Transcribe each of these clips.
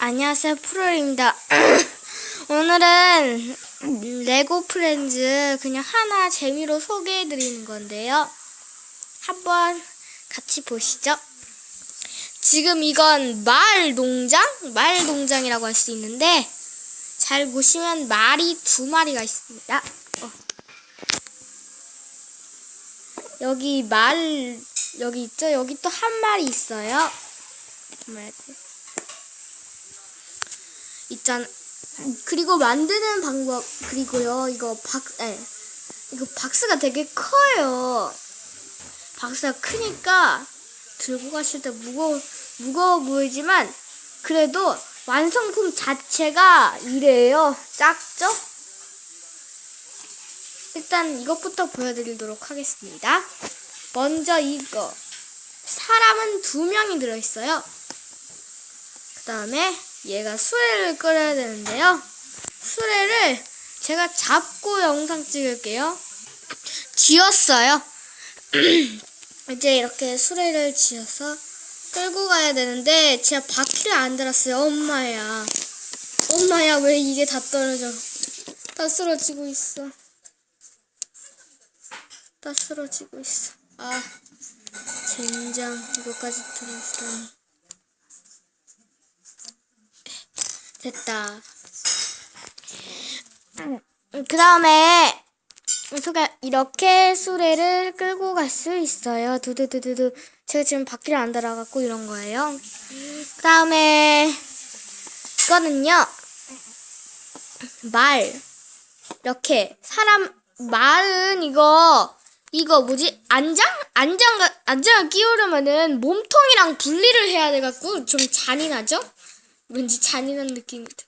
안녕하세요, 프로입니다. 오늘은 레고 프렌즈 그냥 하나 재미로 소개해 드리는 건데요. 한번 같이 보시죠. 지금 이건 말 농장? 말 농장이라고 할 수 있는데 잘 보시면 말이 두 마리가 있습니다. 어. 여기 말 여기 있죠? 여기 또 한 마리 있어요. 뭐야 돼? 있잖아. 그리고 만드는 방법 그리고요 이거 박 에, 이거 박스가 되게 커요. 박스가 크니까 들고 가실 때 무거워 무거워 보이지만 그래도 완성품 자체가 이래요. 작죠? 일단 이것부터 보여드리도록 하겠습니다. 먼저 이거 사람은 두 명이 들어있어요. 그 다음에 얘가 수레를 끓여야 되는데요. 수레를 제가 잡고 영상 찍을게요. 쥐었어요. 이제 이렇게 수레를 쥐어서 끌고 가야 되는데 제가 바퀴를 안 달았어요. 엄마야. 엄마야 왜 이게 다 떨어져. 다 쓰러지고 있어. 다 쓰러지고 있어. 아, 젠장 이거까지 들어있다니. 됐다. 그 다음에 소가 이렇게 수레를 끌고 갈 수 있어요. 두두두두두. 제가 지금 바퀴를 안 달아갖고 이런 거예요. 그 다음에 이거는요. 말. 이렇게 사람 말은 이거 이거 뭐지 안장 안장 안장을 끼우려면은 몸통이랑 분리를 해야 돼 갖고 좀 잔인하죠? 왠지 잔인한 느낌이 들.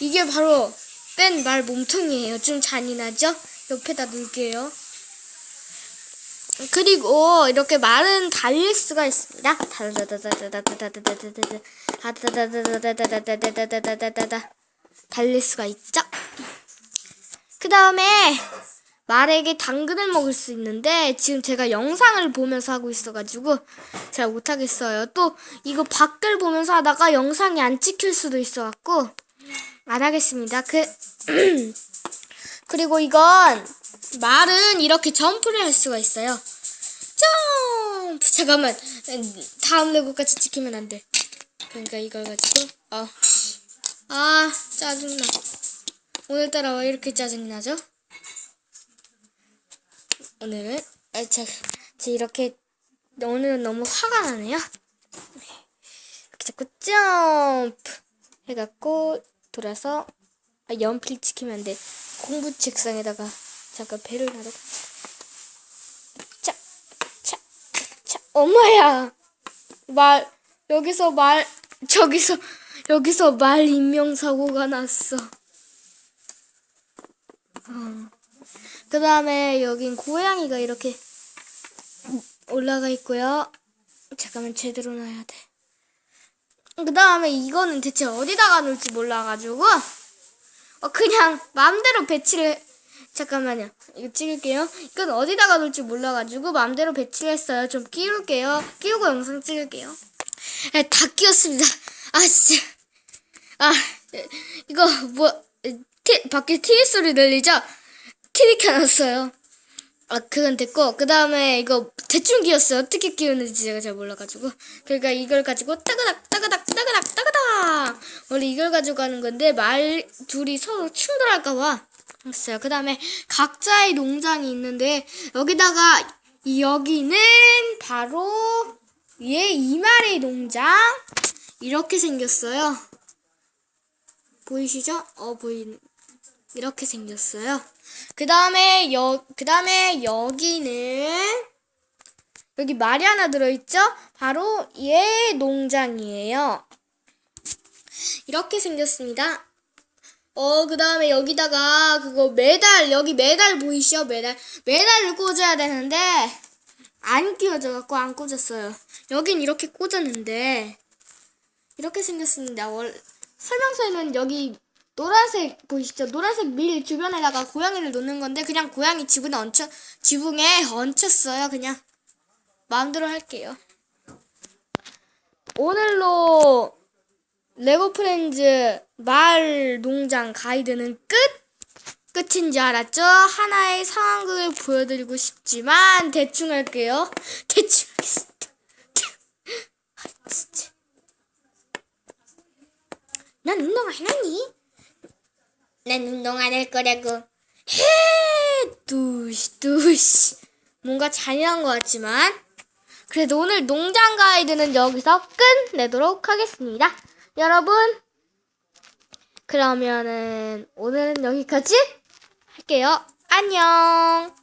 이게 바로 뺀 말 몸통이에요. 좀 잔인하죠? 옆에다 놓을게요. 그리고 이렇게 말은 달릴 수가 있습니다. 달릴 수가 있죠. 그 다음에 말에게 당근을 먹을 수 있는데 지금 제가 영상을 보면서 하고 있어가지고 잘 못하겠어요. 또 이거 밖을 보면서 하다가 영상이 안 찍힐 수도 있어갖고 안 하겠습니다. 그 그리고 이건 말은 이렇게 점프를 할 수가 있어요. 점프 잠깐만 다음 레고까지 찍히면 안 돼. 그러니까 이걸 가지고 어. 아 짜증나. 오늘따라 왜 이렇게 짜증나죠? 오늘은 아, 자, 저 이렇게 오늘은 너무 화가 나네요. 이렇게 자꾸 점프 해갖고 돌아서 아, 연필 찍히면 안 돼. 공부 책상에다가 잠깐 배를 놔둬. 자, 자, 자, 엄마야. 말 여기서 말 저기서 여기서 말 인명 사고가 났어. 그 다음에 여긴 고양이가 이렇게 올라가 있고요. 잠깐만 제대로 놔야 돼. 그 다음에 이거는 대체 어디다가 놓을지 몰라가지고 어, 그냥 마음대로 배치를 해- 잠깐만요. 이거 찍을게요. 이건 어디다가 놓을지 몰라가지고 마음대로 배치를 했어요. 좀 끼울게요. 끼우고 영상 찍을게요. 네, 다 끼웠습니다. 아 진짜. 아 에, 이거 뭐 티, 밖에 TV 소리 들리죠? TV 켜놨어요. 아 그건 됐고 그 다음에 이거 대충 끼웠어요. 어떻게 끼우는지 제가 잘 몰라가지고 그러니까 이걸 가지고 따그닥 따그닥 따그닥 따그닥 원래 이걸 가지고 하는 건데 말 둘이 서로 충돌할까봐 했어요. 그 다음에 각자의 농장이 있는데 여기다가 여기는 바로 얘 이마리 농장 이렇게 생겼어요. 보이시죠? 어 보이는 이렇게 생겼어요. 그 다음에 여, 그 다음에 여기는 여기 말이 하나 들어있죠? 바로 얘 농장이에요. 이렇게 생겼습니다. 어, 그 다음에 여기다가 그거 메달, 여기 메달 보이시죠? 메달. 메달을 꽂아야 되는데, 안 끼워져갖고 안 꽂았어요. 여긴 이렇게 꽂았는데, 이렇게 생겼습니다. 월, 설명서에는 여기 노란색 보이시죠? 노란색 밀 주변에다가 고양이를 놓는 건데 그냥 고양이 지붕에 얹혀 지붕에 얹혔어요. 그냥 마음대로 할게요. 오늘로 레고 프렌즈 마을 농장 가이드는 끝! 끝인 줄 알았죠? 하나의 상황극을 보여드리고 싶지만 대충 할게요. 대충 하겠습니다. 아. 난 운동 안 하니? 난 운동 안 할 거라고. 해! 두시, 두시. 뭔가 잔인한 것 같지만. 그래도 오늘 농장 가이드는 여기서 끝내도록 하겠습니다. 여러분, 그러면은 오늘은 여기까지 할게요. 안녕!